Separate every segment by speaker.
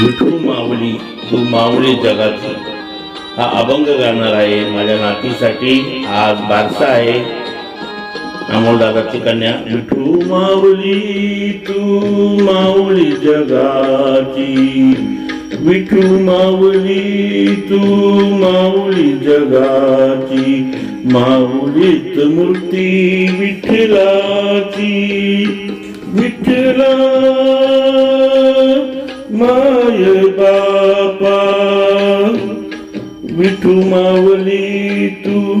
Speaker 1: विठू माऊली तू माऊली जगाची हा अभंग गाणार आहे माझ्या नातीसाठी आज बारसा आहे. अमोल दादाची कन्या विठू माऊली तू माऊली जगाची. विठू माऊली तू माऊली जगाची. माऊलीत मूर्ती विठ्ठलाची. विठ्ठला माय बापा विठू मावली तू.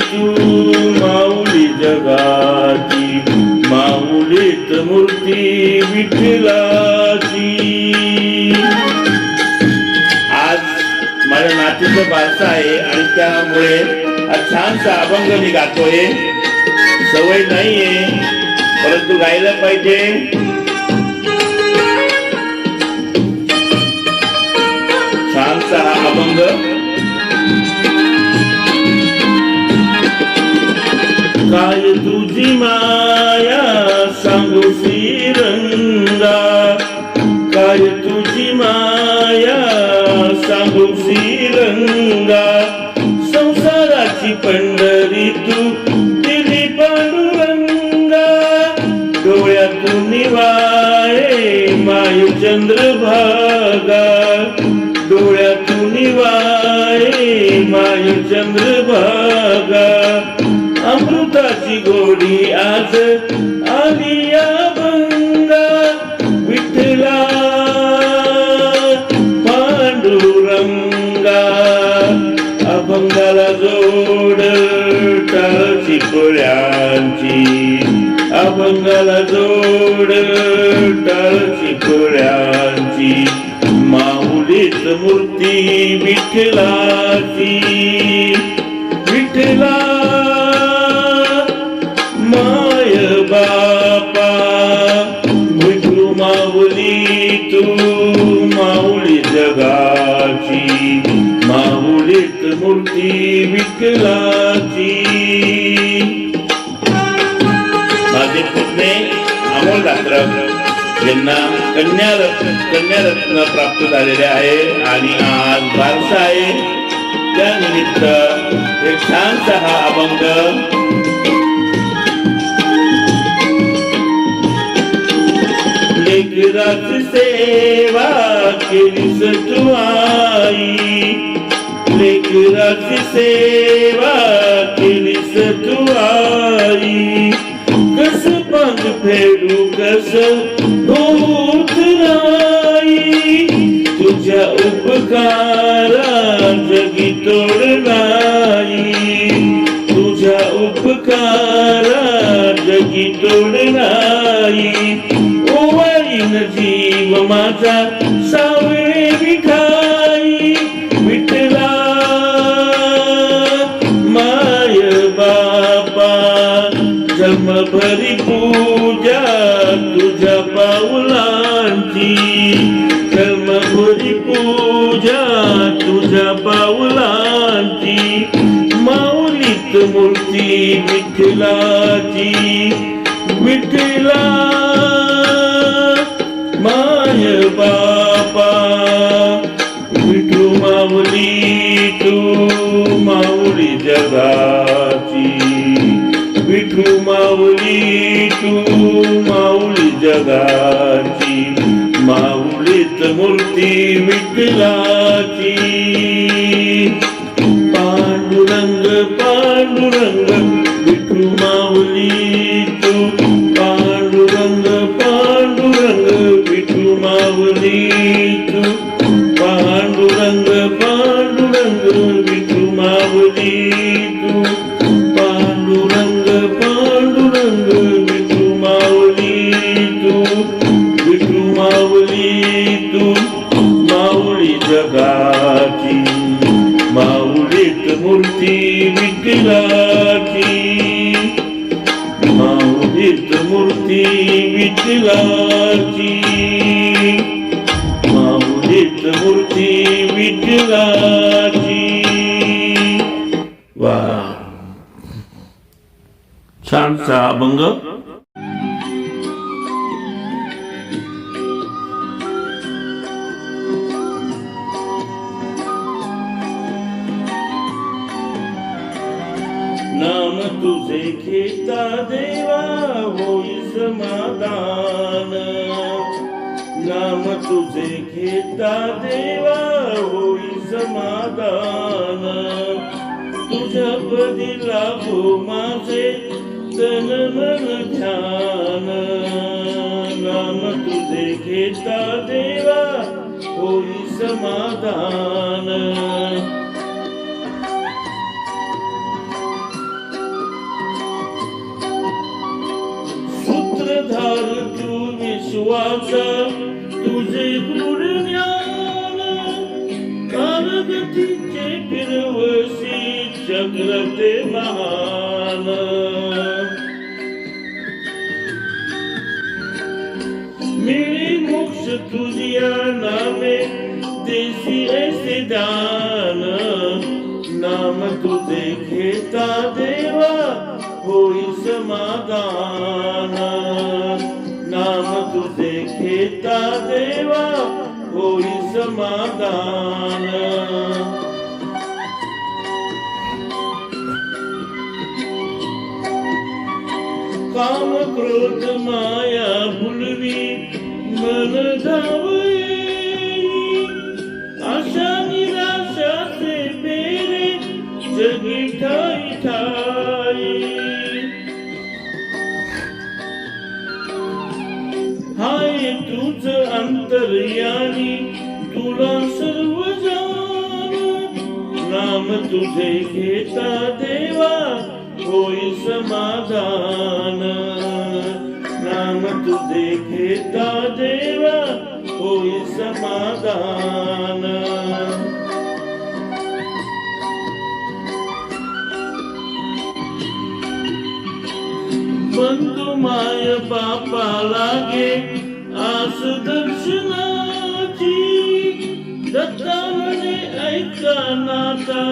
Speaker 1: तू माऊली जगाची माऊलीत मूर्ती विठ्ठलाची. आज माझ्या नातीचं बारसा आहे आणि त्यामुळे छानसा अभंग मी गातोय. सवय नाहीये परंतु गायला पाहिजे. तुझी माया सांगू श्रीरंगा काय तुझी माया सांगू श्रीरंगा संसाराची पंढरी तू दिली पांडुरंगा. डोळ्यातून निवाळे माय चंद्रभागा. डोळ्यातून निवाळे माय चंद्रभागा. अमृताची गोडी आज आली या विठला पांडुरंगा. अभंगाला जोड टाळची कोळ्यांची अभंगाला जोड टाळची कोळ्यांची माऊलीच मूर्ती विठलाची विठला माऊली जगाची माऊलीत मूर्ती विकलाची. माझे पुतणे अमोल दात्रक यांना कन्यारत्न कन्यारत्न प्राप्त झालेले आहे आणि आज बारसा आहे त्यानिमित्त एक छानसा हा अभंग लेकराची सेवा केलीस तू आई लेकराची सेवा केलीस तू आई कस पग फेडू कस भूत नाही तुझ्या उपकारा जगी तोड नाही तुझ्या उपकारा जगी तोड नाही ओवाळीन जीव माझा सावळे विठाई विठला माय बापा जमभरी पूजा तुझ्या पाऊलांची जमभरी पूजा तुझ्या पाऊलांची माऊलीत मूर्ती विठलाची विठला जगाची विठू माऊली तू माऊली जगाची माऊलीत मूर्ती विठलाची पांडुरंग पांडुरंग विठलाची माऊलीत मूर्ती विठलाची वा छानसा अभंग. देखिता घेता देवा होई समाधान. नाम तुझे घेता देवा होई समाधान. तुझ्या पदी लागो माझे तन मन ध्यान. नाम तुझे घेता देवा होई समाधान. सूत्रधार तू विश्वास तुझे गुण ज्ञान कारगतीचे फिरवशी जगते महान. मिळी मोक्ष तुझ्या नामे देशी ऐसे दान. नाम तुझे घेता देवा होई समाधान. घेता देवा होई समाधान. काम क्रोध माया भुलवी मन धावई नाम तुझे घेता देवा होई समाधान. नाम तुझे घेता देवा होई समाधान. बंधु माय बापा लागे आस दर्शन दत्तावणे ऐका नाता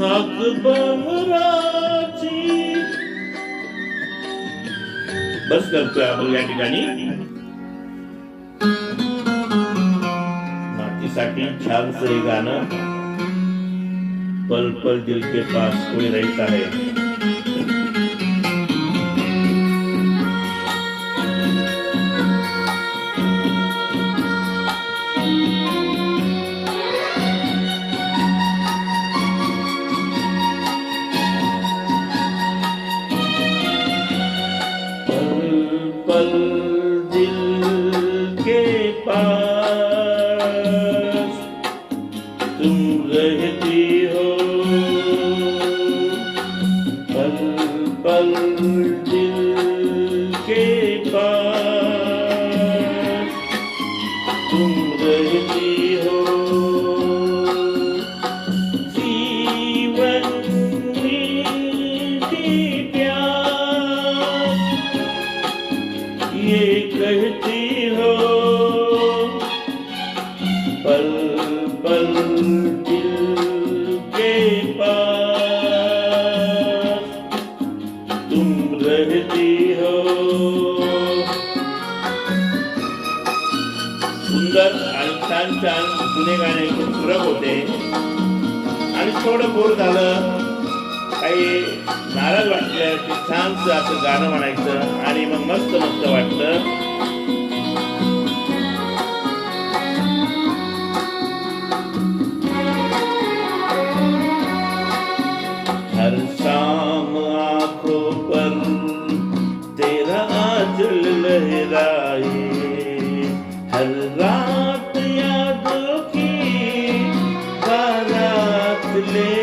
Speaker 1: हाक बामराची बस करतोय आपण या ठिकाणी. नातीसाठी छानस हे गाणं पल पल दिल के पास कोई रहता है हो। जुने गाणे खूप फरक होते. आणि थोडं बोर झालं. काही नाराज वाटलं की छानसं असं गाणं म्हणायचं आणि मग मस्त मस्त वाटलं. the name.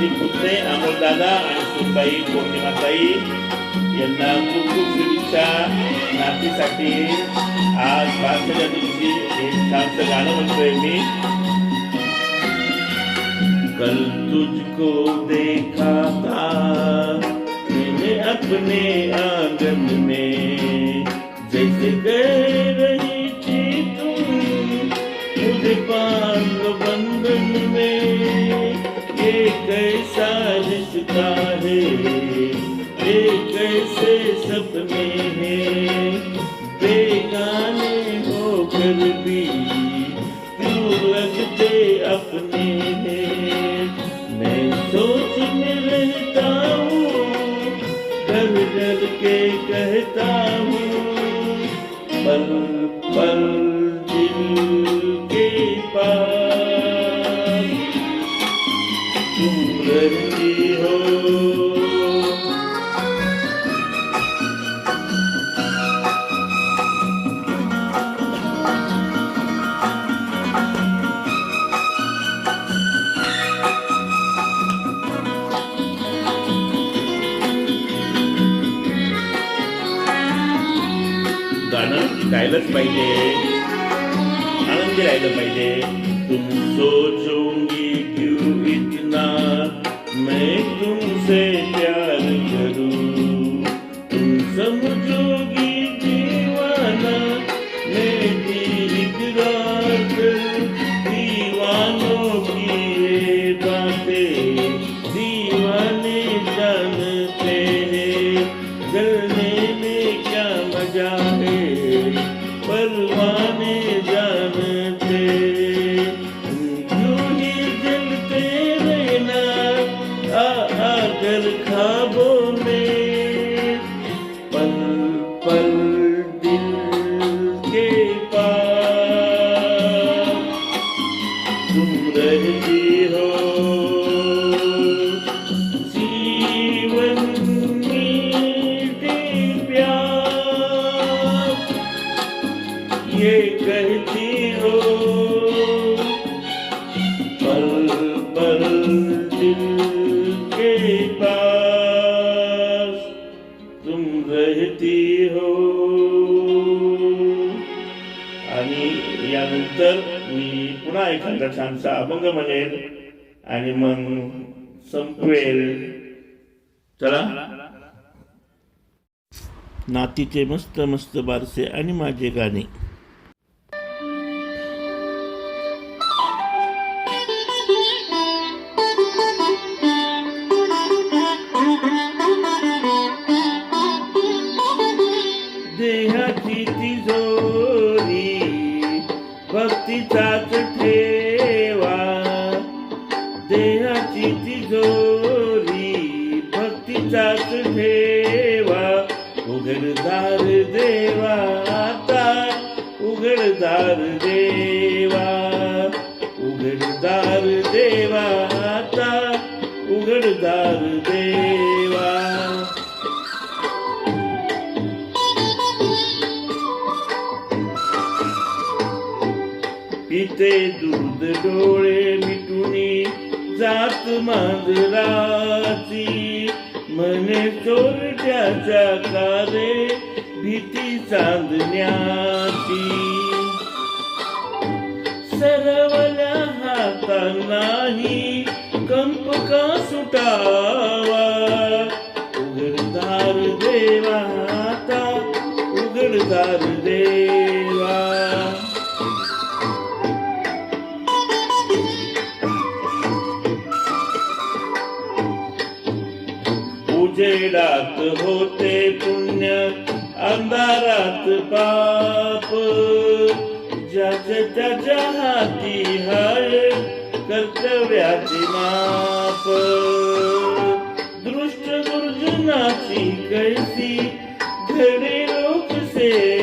Speaker 1: माझी पुत्रे अमोलदादा आणि सुनबाई पौर्णिमाताई यांना खूप खूप शुभेच्छा नातीसाठी आज बारशाच्या दिवशी एक छानसं गाणं म्हणतोय मी कल तुझको देखा था, मैंने अपने आँगन में। जैसे कह रही थी तुम मुझे बाँध बंधन में। कैसा रिश्ता है? ये कैसे सपने हैं? बेगाने होकर भी क्यों लगते अपने हैं? मैं सोच में रहता हूँ डर डर के कहता हूँ पाहिजे आनंदी राहिलं पाहिजे तुमचं अभंग म्हणेल आणि मग संपवेल चला. नातीचे मस्त मस्त बारसे आणि माझे गाणे. पिते दूध डोळे मिटुनी जात मांजराची. मने चोरट्याच्या कारे भीती चांदण्याची सरवल्या हातांनाही कंप का सुटावा? उघडदार देवा आता उघडदार देवा. अंधारात पाप. ज्याच्या त्याच्या हाती हळ कर्तव्याची माप. दृष्ट दुर्जुनाची कैसी घडे लोक से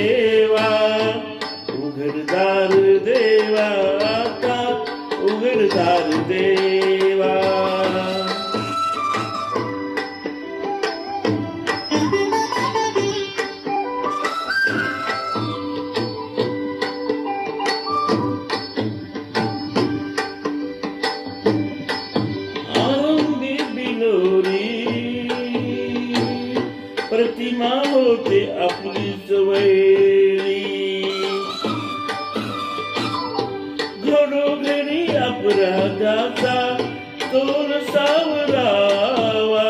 Speaker 1: आपलीच वैरी। घरोघरी अपराधाचा तोर सावरावा।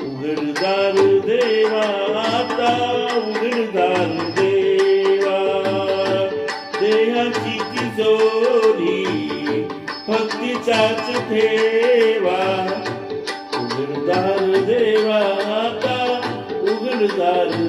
Speaker 1: उघडदार देवा आता उघडदार देवा। देहाची तिजोरी भक्तीचाच ठेवा। उघडदार देवा आता उघडदार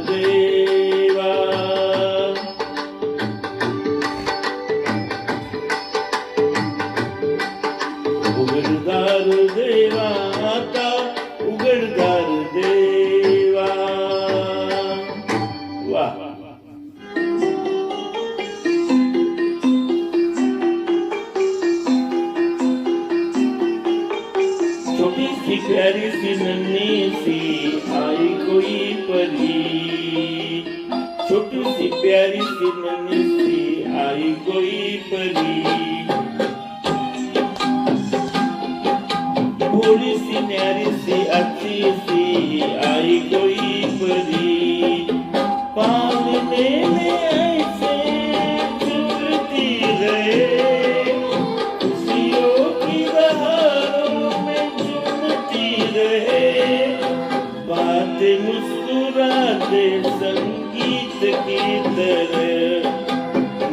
Speaker 1: से मुस्कुरा दे संगीत की तरह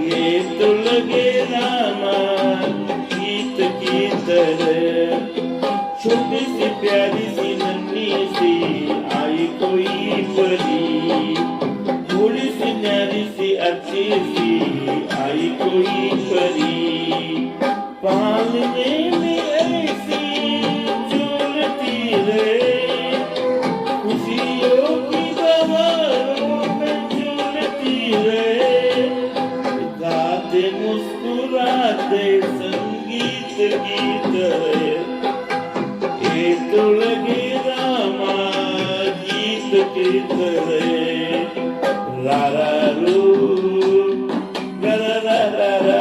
Speaker 1: ये तो लगे रामा गीत की तरह छोटी सी प्यारी सी नन्ही सी आई कोई परी थोड़ी सी न्यारी सी अच्छी सी आई कोई परी पालने में la la la la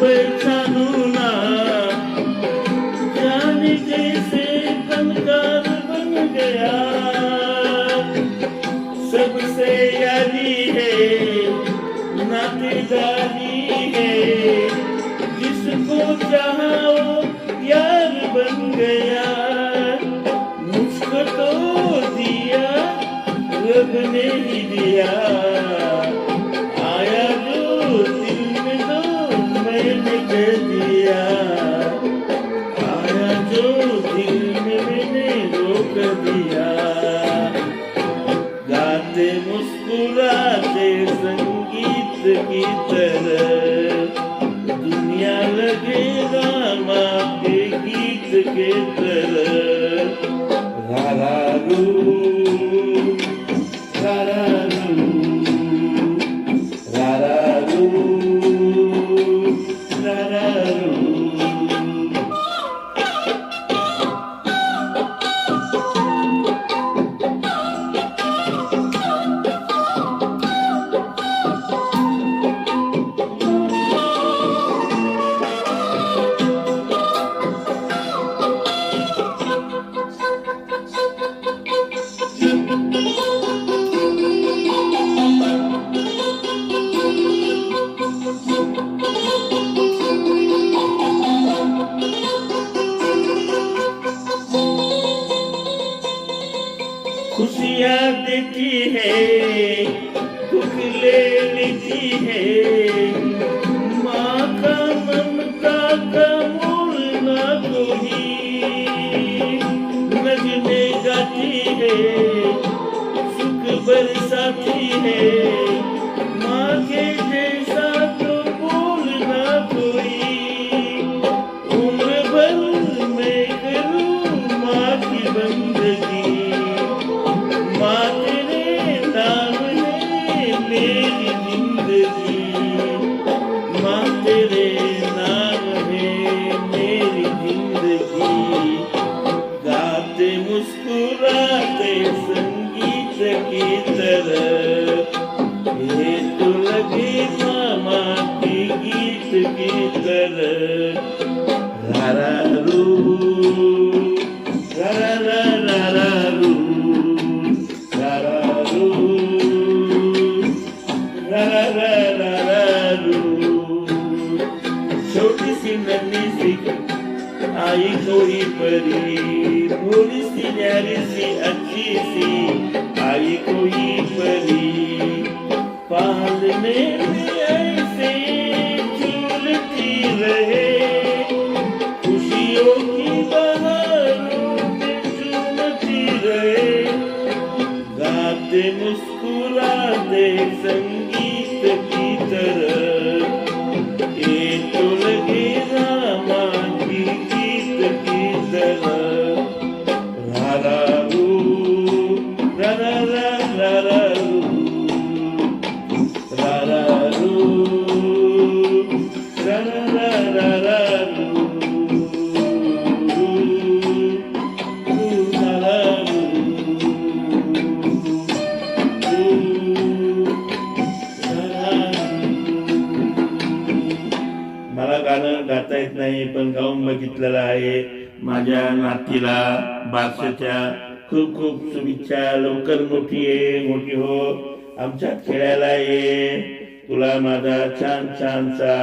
Speaker 1: wait karararım Çok isimler nizik Ay kori pari Polisi nerisi akisi Ay kori pari Pahalı nerisi बादशाच्या खूप खूप शुभेच्छा. लवकर मोठी ये मोठी हो. आमच्या खेळायला ये. तुला माझा छान छानचा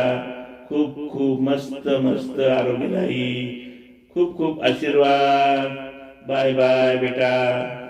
Speaker 1: खूप खूप मस्त मस्त आरोग्य राही खूप खूप आशीर्वाद. बाय बाय बेटा.